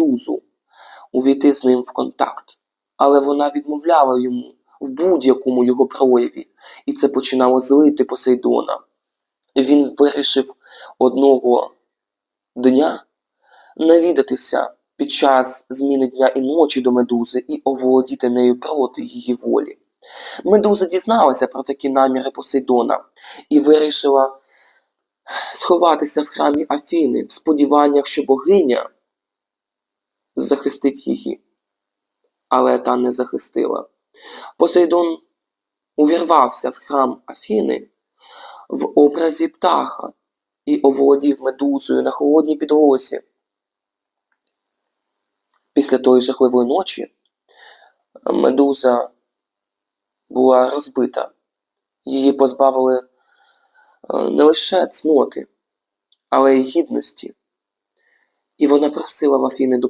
медузу увійти з ним в контакт, але вона відмовляла йому в будь-якому його прояві, і це починало злити Посейдона. Він вирішив одного дня навідатися під час зміни дня і ночі до медузи і оволодіти нею проти її волі. Медуза дізналася про такі наміри Посейдона і вирішила сховатися в храмі Афіни в сподіваннях, що богиня захистить її. Але та не захистила. Посейдон увірвався в храм Афіни в образі птаха і оволодів медузою на холодній підлозі. Після тої жахливої ночі медуза була розбита. Її позбавили е, не лише цноти, але й гідності. І вона просила в Афіни